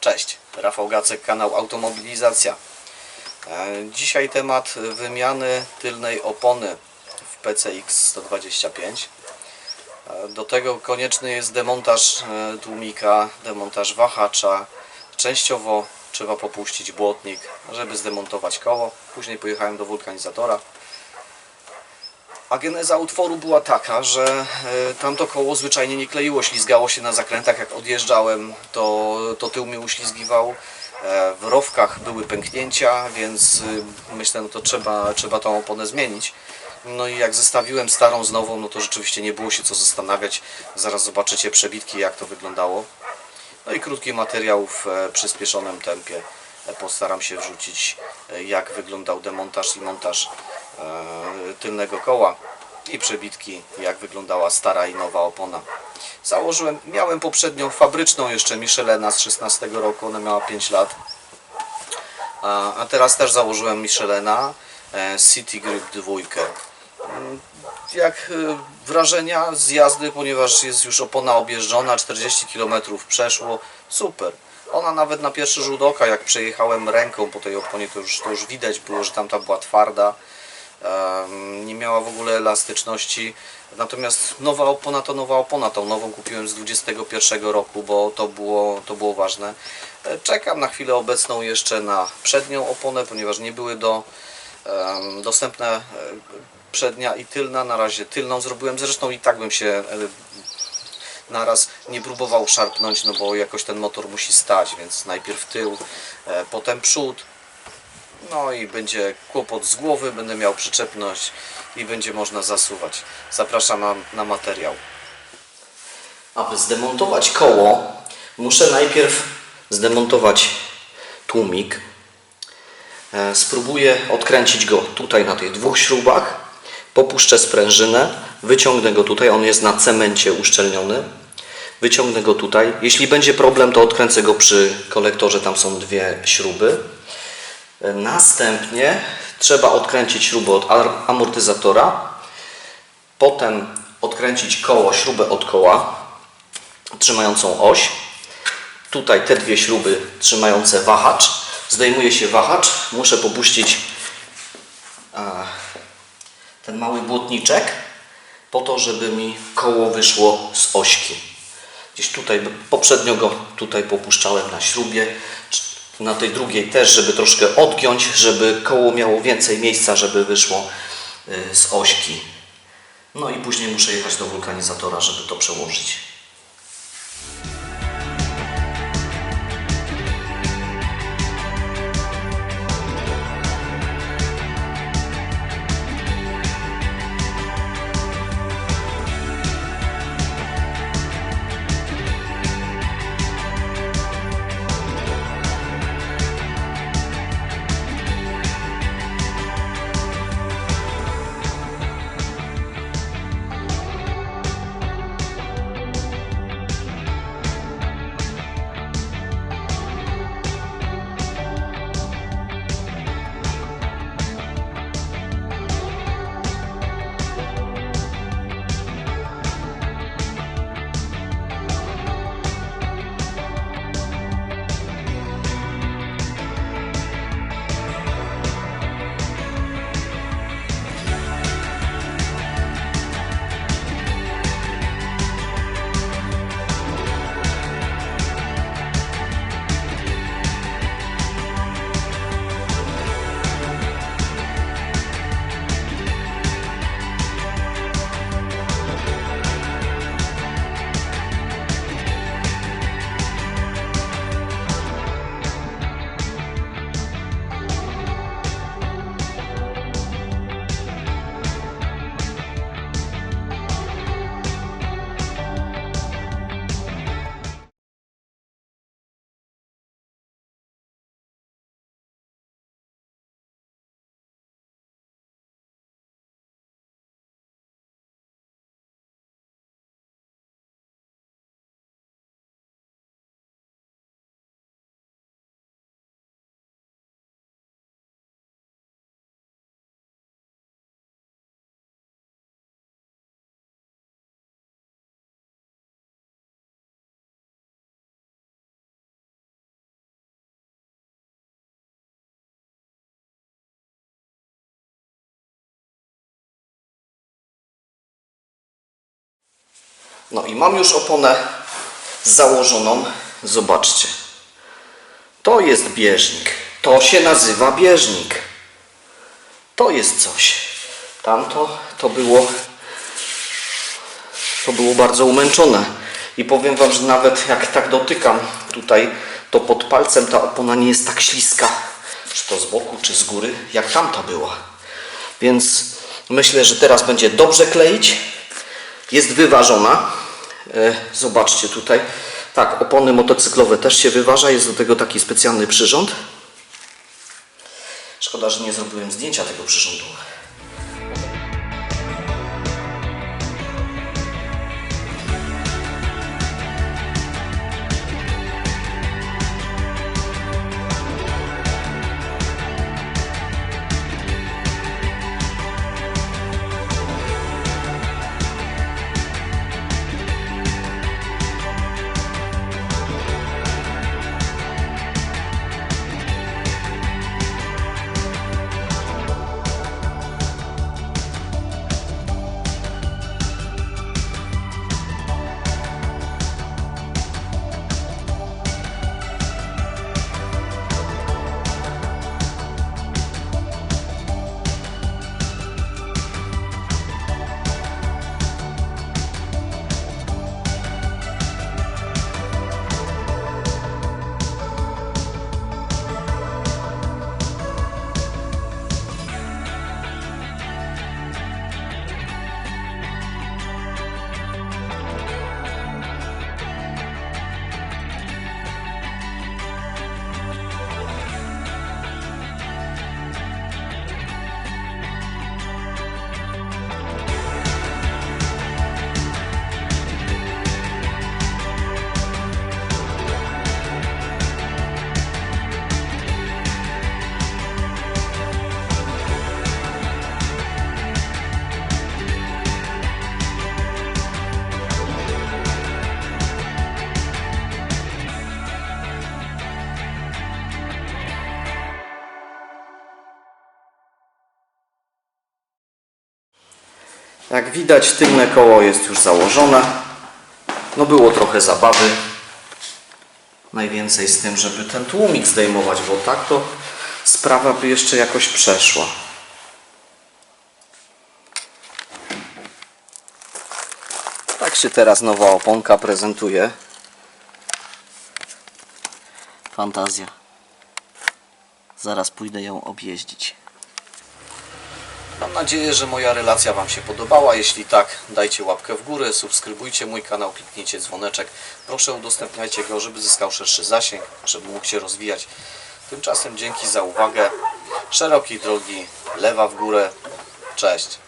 Cześć, Rafał Gacek, kanał Automobilizacja. E, Dzisiaj temat wymiany tylnej opony w PCX 125. E, Do tego konieczny jest demontaż e, tłumika, demontaż wahacza. Częściowo trzeba popuścić błotnik, żeby zdemontować koło. Później pojechałem do wulkanizatora. A geneza utworu była taka, że e, tamto koło zwyczajnie nie kleiło, ślizgało się na zakrętach. Jak odjeżdżałem, to, to tył mnie uślizgiwał. E, W rowkach były pęknięcia, więc y, myślę, no to trzeba, trzeba tą oponę zmienić. No i jak zestawiłem starą z nową, no to rzeczywiście nie było się co zastanawiać. Zaraz zobaczycie przebitki, jak to wyglądało. No i krótki materiał w e, przyspieszonym tempie. Postaram się wrzucić, jak wyglądał demontaż i montaż tylnego koła i przebitki, jak wyglądała stara i nowa opona. Założyłem, miałem poprzednią fabryczną jeszcze Michelena z 16 roku, ona miała 5 lat. A, a teraz też założyłem Michelena e, City Grip 2. Mm, Jak e, wrażenia z jazdy, ponieważ jest już opona objeżdżona, 40 km przeszło, super. Ona nawet na pierwszy rzut oka, jak przejechałem ręką po tej oponie, to już, to już widać było, że tamta była twarda. Nie miała w ogóle elastyczności. Natomiast nowa opona to nowa opona. Tą nową kupiłem z 21 roku, bo to było, to było ważne. E, Czekam na chwilę obecną jeszcze na przednią oponę, ponieważ nie były do, dostępne e, przednia i tylna. Na razie tylną zrobiłem. Zresztą i tak bym się e, naraz nie próbował szarpnąć, no bo jakoś ten motor musi stać, więc najpierw tył, potem przód. No i będzie kłopot z głowy, będę miał przyczepność i będzie można zasuwać. Zapraszam na, na materiał. Aby zdemontować koło, muszę najpierw zdemontować tłumik. E, Spróbuję odkręcić go tutaj na tych dwóch śrubach. Popuszczę sprężynę, wyciągnę go tutaj, on jest na cemencie uszczelniony. Wyciągnę go tutaj. Jeśli będzie problem, to odkręcę go przy kolektorze, tam są dwie śruby. Następnie trzeba odkręcić śrubę od amortyzatora, potem odkręcić koło, śrubę od koła trzymającą oś. Tutaj te dwie śruby trzymające wahacz. Zdejmuje się wahacz, muszę popuścić ten mały błotniczek po to, żeby mi koło wyszło z ośki. Gdzieś tutaj poprzednio go tutaj popuszczałem na śrubie, na tej drugiej też, żeby troszkę odgiąć, żeby koło miało więcej miejsca, żeby wyszło y, z ośki. No i później muszę jechać do wulkanizatora, żeby to przełożyć. No i mam już oponę założoną. Zobaczcie. To jest bieżnik. To się nazywa bieżnik. To jest coś. Tamto to było to było bardzo umęczone. I powiem Wam, że nawet jak tak dotykam tutaj, to pod palcem ta opona nie jest tak śliska, czy to z boku, czy z góry, jak tamta była. Więc myślę, że teraz będzie dobrze kleić. Jest wyważona. E, Zobaczcie tutaj. Tak, opony motocyklowe też się wyważa. Jest do tego taki specjalny przyrząd. Szkoda, że nie zrobiłem zdjęcia tego przyrządu. Jak widać, tylne koło jest już założone. No było trochę zabawy. Najwięcej z tym, żeby ten tłumik zdejmować, bo tak to sprawa by jeszcze jakoś przeszła. Tak się teraz nowa oponka prezentuje. Fantazja. Zaraz pójdę ją objeździć. Mam nadzieję, że moja relacja Wam się podobała. Jeśli tak, dajcie łapkę w górę, subskrybujcie mój kanał, kliknijcie dzwoneczek. Proszę udostępniajcie go, żeby zyskał szerszy zasięg, żeby mógł się rozwijać. Tymczasem dzięki za uwagę. Szerokiej drogi, lewa w górę. Cześć.